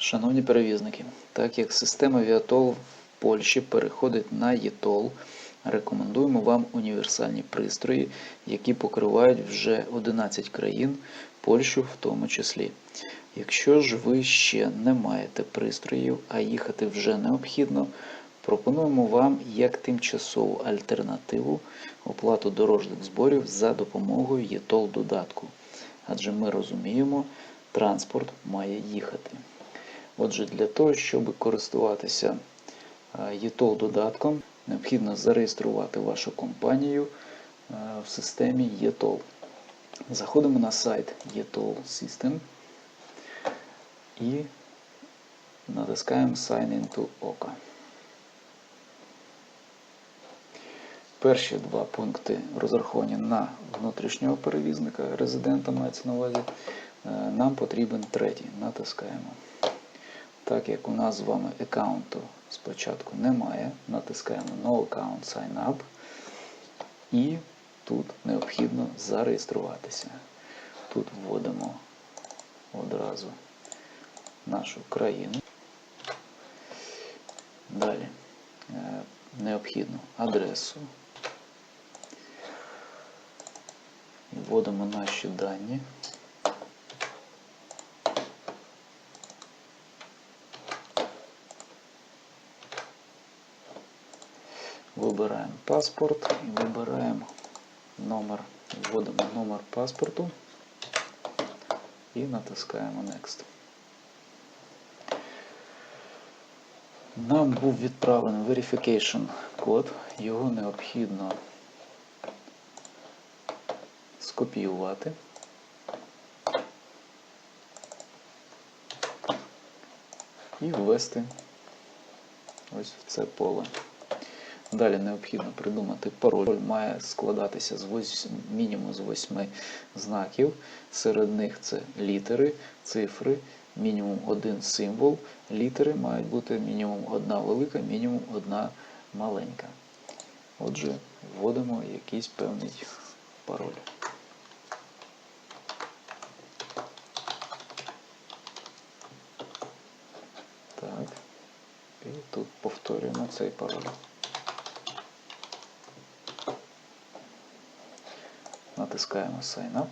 Шановні перевізники, так як система Viatol в Польщі переходить на ETOL, рекомендуємо вам універсальні пристрої, які покривають вже 11 країн, Польщу в тому числі. Якщо ж ви ще не маєте пристроїв, а їхати вже необхідно, пропонуємо вам як тимчасову альтернативу оплату дорожніх зборів за допомогою ETOL додатку. Адже ми розуміємо, транспорт має їхати. Отже, для того, щоб користуватися ETOL додатком, необхідно зареєструвати вашу компанію е, в системі ETOL. Заходимо на сайт ETOL System і натискаємо Sign into OKA. Перші два пункти розраховані на внутрішнього перевізника, резидента мається на увазі. Е, Нам потрібен третій. Натискаємо. Так як у нас з вами аккаунту спочатку немає, натискаємо No Account Sign Up і тут необхідно зареєструватися. Тут вводимо одразу нашу країну. Далі е, необхідну адресу. Вводимо наші дані. Вибираємо паспорт і вибираємо номер, вводимо номер паспорту і натискаємо Next. Нам був відправлений verification код, його необхідно скопіювати. І ввести ось в це поле. Далі необхідно придумати пароль. Пароль має складатися з 8, мінімум з 8 знаків. Серед них це літери, цифри, мінімум один символ. Літери мають бути мінімум одна велика, мінімум одна маленька. Отже, вводимо якийсь певний пароль. Так. І тут повторюємо цей пароль. Натискаємо Sign Up.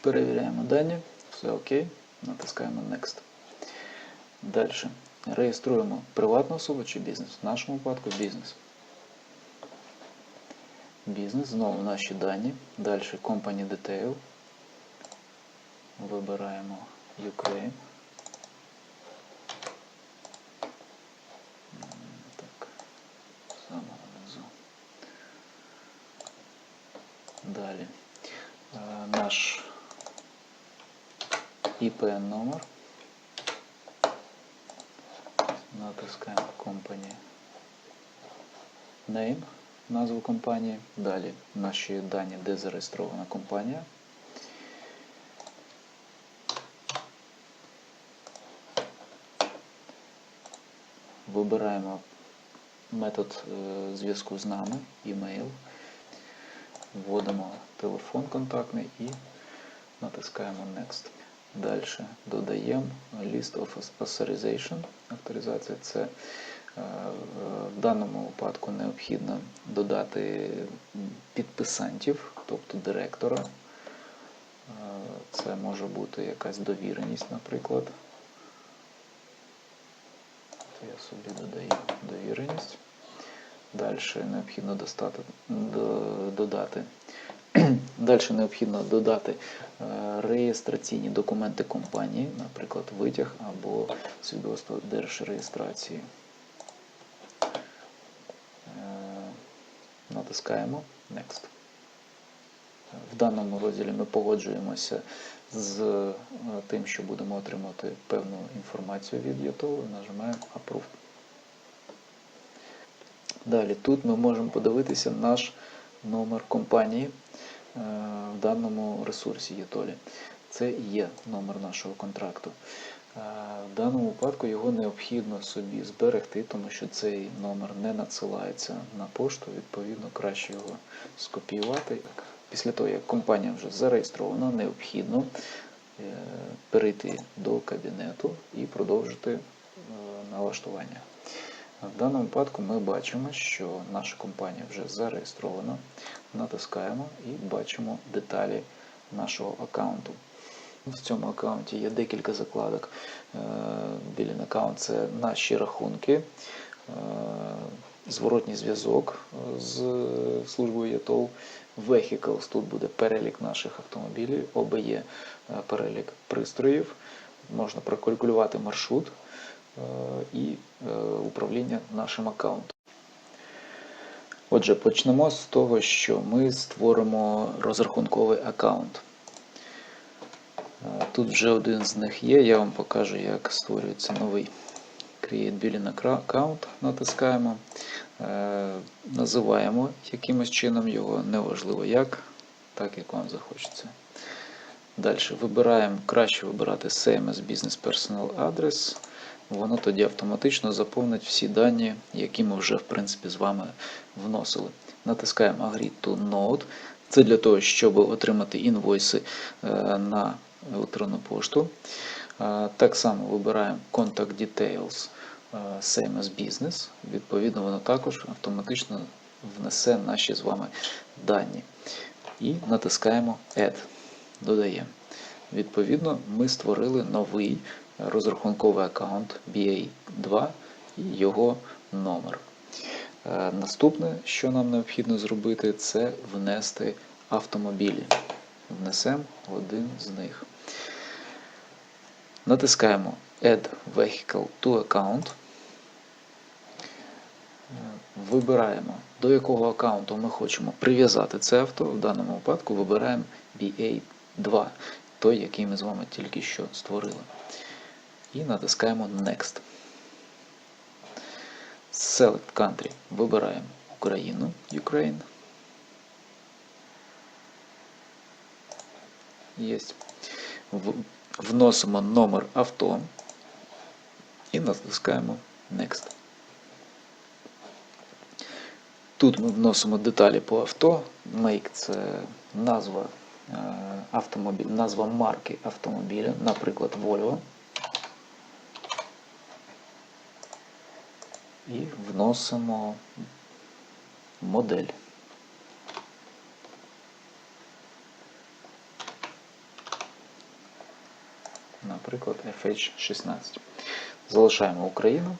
Перевіряємо дані, все окей, натискаємо Next. Далі. Реєструємо приватну особу чи бізнес. В нашому випадку бізнес. Бізнес, знову наші дані. Далі Company Detail. Вибираємо Ukraine. Так, саме внизу. Далі. Е, Наш IPN номер. Натискаємо Company Name, назву компанії. Далі наші дані, де зареєстрована компанія. Вибираємо метод е, зв'язку з нами, email. Вводимо телефон контактний і натискаємо Next. Далі додаємо List of Authorization. Авторизація це е, в даному випадку необхідно додати підписантів, тобто директора. Е, Це може бути якась довіреність, наприклад. Я собі додаю довіреність. Далі необхідно достати, до- додати. Далі необхідно додати е, реєстраційні документи компанії, наприклад, витяг або свідоцтво держреєстрації. Е, Натискаємо Next. В даному розділі ми погоджуємося з е, тим, що будемо отримати певну інформацію від YouTube нажимаємо Approve. Далі тут ми можемо подивитися наш номер компанії в даному ресурсі Єтолі. Це є номер нашого контракту. Е, В даному випадку його необхідно собі зберегти, тому що цей номер не надсилається на пошту, відповідно, краще його скопіювати. Після того, як компанія вже зареєстрована, необхідно е, перейти до кабінету і продовжити е, налаштування. В даному випадку ми бачимо, що наша компанія вже зареєстрована. Натискаємо і бачимо деталі нашого аккаунту. В цьому аккаунті є декілька закладок. Е, Білін аккаунт це наші рахунки, е, зворотній зв'язок е, з службою ЄТОВ. Vehicles, тут буде перелік наших автомобілів, ОБЄ перелік пристроїв, можна прокалькулювати маршрут і е, управління нашим аккаунтом. Отже, почнемо з того, що ми створимо розрахунковий аккаунт. Е, Тут вже один з них є, я вам покажу, як створюється новий Create Billing Account. Натискаємо, називаємо якимось чином його, неважливо як, так як вам захочеться. Далі вибираємо, краще вибирати Same Business Personal Address. Воно тоді автоматично заповнить всі дані, які ми вже в принципі з вами вносили. Натискаємо Agree to Node. Це для того, щоб отримати інвойси е, на електронну пошту. Е, Так само вибираємо Contact Details е, Same as Business. Відповідно, воно також автоматично внесе наші з вами дані. І натискаємо Add. Додаємо. Відповідно, ми створили новий розрахунковий аккаунт BA2 і його номер. Е, Наступне, що нам необхідно зробити, це внести автомобілі. Внесемо один з них. Натискаємо Add Vehicle to Account. Е, Вибираємо, до якого аккаунту ми хочемо прив'язати це авто. В даному випадку вибираємо BA2, той, який ми з вами тільки що створили. І натискаємо Next. Select Country. Вибираємо Україну, Ukraine. Є. Вносимо номер авто і натискаємо Next. Тут ми вносимо деталі по авто. Make це назва е, автомобіля, назва марки автомобіля, наприклад, Volvo. І вносимо модель. Наприклад, FH16. Залишаємо Україну.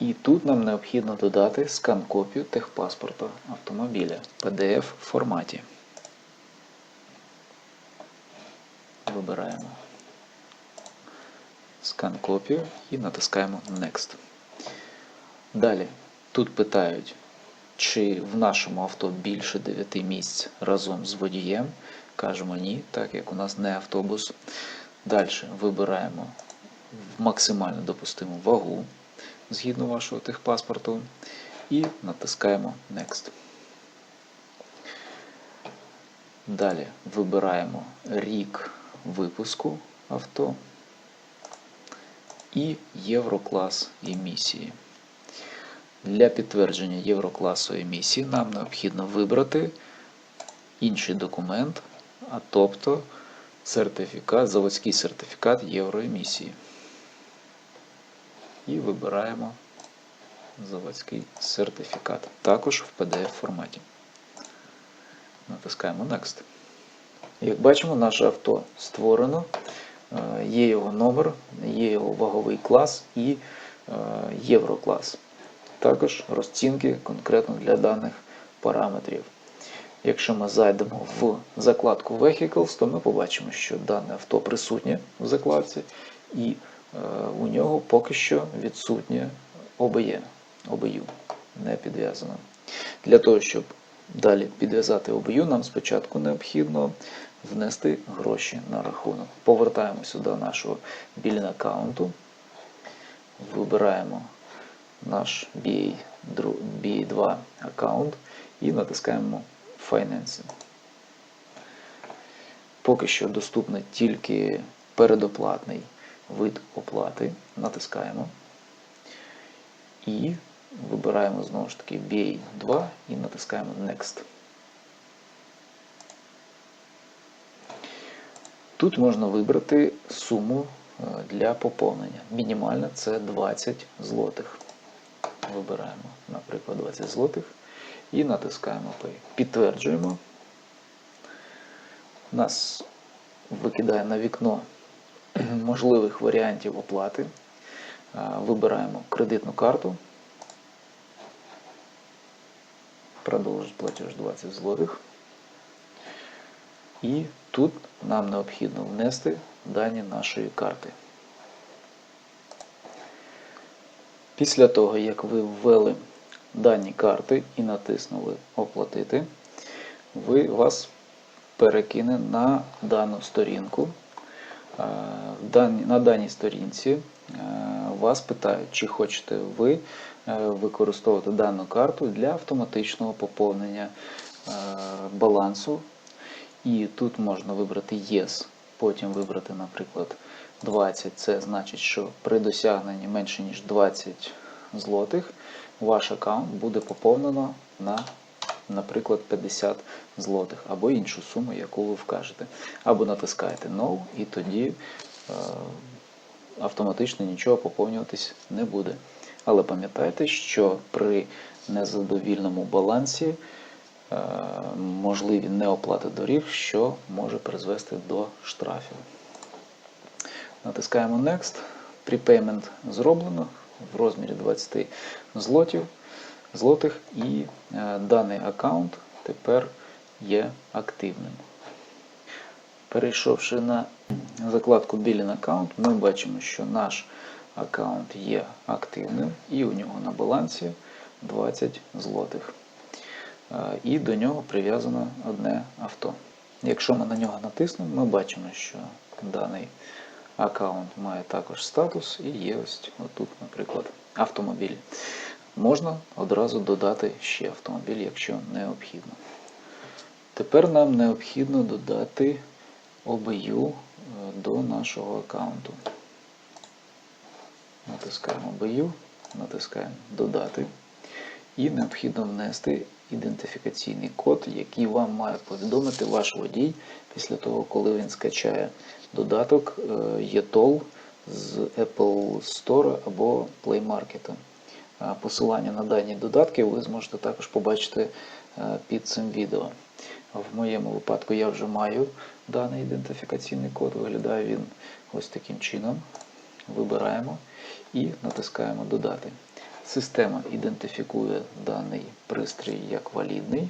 І тут нам необхідно додати скан-копію техпаспорта автомобіля в PDF форматі. Вибираємо скан-копію і натискаємо Next. Далі, тут питають, чи в нашому авто більше 9 місць разом з водієм. Кажемо ні, так як у нас не автобус. Далі вибираємо максимально допустиму вагу згідно вашого техпаспорту і натискаємо Next. Далі вибираємо рік випуску авто і євроклас емісії. Для підтвердження єврокласу емісії нам необхідно вибрати інший документ, а тобто сертифікат, заводський сертифікат євроемісії. І вибираємо заводський сертифікат. Також в PDF форматі. Натискаємо Next. Як бачимо, наше авто створено. Е, Є його номер, є його ваговий клас і е, євроклас. Також розцінки конкретно для даних параметрів. Якщо ми зайдемо в закладку Vehicles, то ми побачимо, що дане авто присутнє в закладці, і е, у нього поки що відсутнє OBE, OBU, не підв'язано. Для того, щоб далі підв'язати OBU, нам спочатку необхідно внести гроші на рахунок. Повертаємося до нашого білін аккаунту, вибираємо наш BA, BA2 аккаунт і натискаємо Financing. Поки що доступний тільки передоплатний вид оплати. Натискаємо. І вибираємо знову ж таки BA2 і натискаємо Next. Тут можна вибрати суму е, для поповнення. Мінімальна це 20 злотих. Вибираємо, наприклад, 20 злотих і натискаємо Pay. Підтверджуємо. Нас викидає на вікно можливих варіантів оплати. Вибираємо кредитну карту. Продовжить платеж 20 злотих. І тут нам необхідно внести дані нашої карти. Після того, як ви ввели дані карти і натиснули Оплатити, ви вас перекине на дану сторінку. Е, На даній сторінці е, вас питають, чи хочете ви е, використовувати дану карту для автоматичного поповнення балансу. І тут можна вибрати Yes, потім вибрати, наприклад, 20. Це значить, що при досягненні менше ніж 20 злотих ваш аккаунт буде поповнено на, наприклад, 50 злотих або іншу суму, яку ви вкажете. Або натискаєте No, і тоді е, автоматично нічого поповнюватись не буде. Але пам'ятайте, що при незадовільному балансі е, можливі неоплати доріг, що може призвести до штрафів. Натискаємо Next. Prepayment зроблено в розмірі 20 злотів, злотих, і е, даний аккаунт тепер є активним. Перейшовши на закладку Billing Account, ми бачимо, що наш аккаунт є активним і у нього на балансі 20 злотих. Е, І до нього прив'язано одне авто. Якщо ми на нього натиснемо, ми бачимо, що даний аккаунт має також статус і є ось отут, наприклад, автомобіль. Можна одразу додати ще автомобіль, якщо необхідно. Тепер нам необхідно додати OBU е, до нашого аккаунту. Натискаємо OBU, натискаємо Додати. І необхідно внести ідентифікаційний код, який вам має повідомити ваш водій після того, коли він скачає додаток е, eToll з Apple Store або Play Market. Посилання на дані додатки ви зможете також побачити е, під цим відео. В моєму випадку я вже маю даний ідентифікаційний код. Виглядає він ось таким чином. Вибираємо і натискаємо Додати. Система ідентифікує даний пристрій як валідний.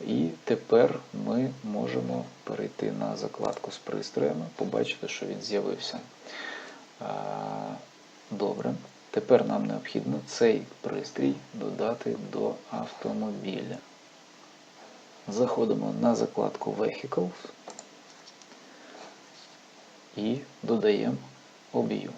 І тепер ми можемо перейти на закладку з пристроями, побачити, що він з'явився. Добре. Тепер нам необхідно цей пристрій додати до автомобіля. Заходимо на закладку Vehicles і додаємо OBU.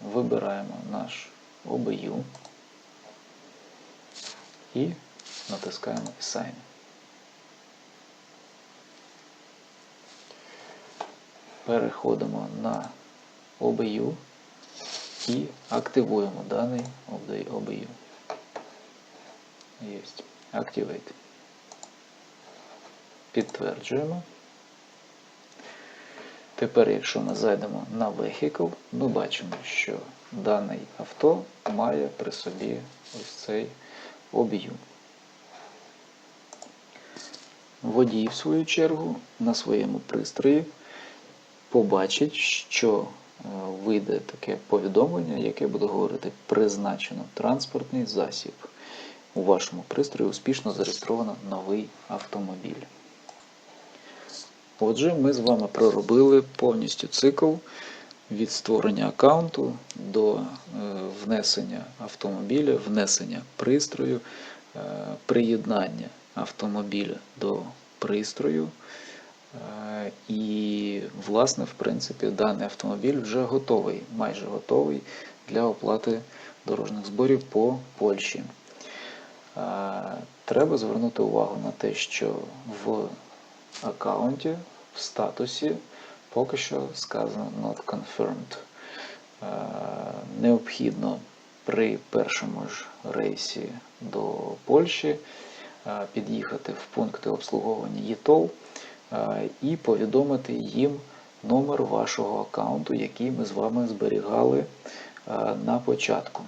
Вибираємо наш OBU і натискаємо Assign. Переходимо на OBU і активуємо даний OBU. Єсть. Activate. Підтверджуємо. Тепер, якщо ми зайдемо на Vehicle, ми бачимо, що даний авто має при собі ось цей об'єм. Водій, в свою чергу, на своєму пристрої побачить, що е, вийде таке повідомлення, яке буде говорити призначено транспортний засіб. У вашому пристрої успішно зареєстровано новий автомобіль. Отже, ми з вами проробили повністю цикл від створення аккаунту до е, внесення автомобіля, внесення пристрою, е, приєднання автомобіля до пристрою. Е, І, власне, в принципі, даний автомобіль вже готовий, майже готовий для оплати дорожніх зборів по Польщі. Е, Треба звернути увагу на те, що в аккаунті, в статусі поки що сказано not confirmed. Е, Необхідно при першому ж рейсі до Польщі під'їхати в пункти обслуговування ЄТОЛ, е, і повідомити їм номер вашого аккаунту, який ми з вами зберігали е, на початку.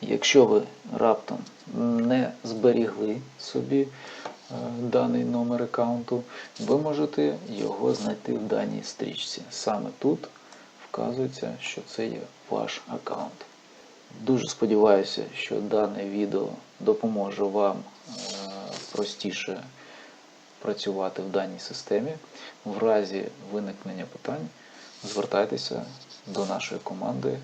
Якщо ви раптом не зберігли собі е, даний номер аккаунту, ви можете його знайти в даній стрічці. Саме тут вказується, що це є ваш аккаунт. Дуже сподіваюся, що дане відео допоможе вам е, простіше працювати в даній системі. В разі виникнення питань звертайтеся до нашої команди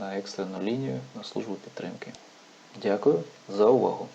на екстрену лінію на службу підтримки. Дякую за увагу!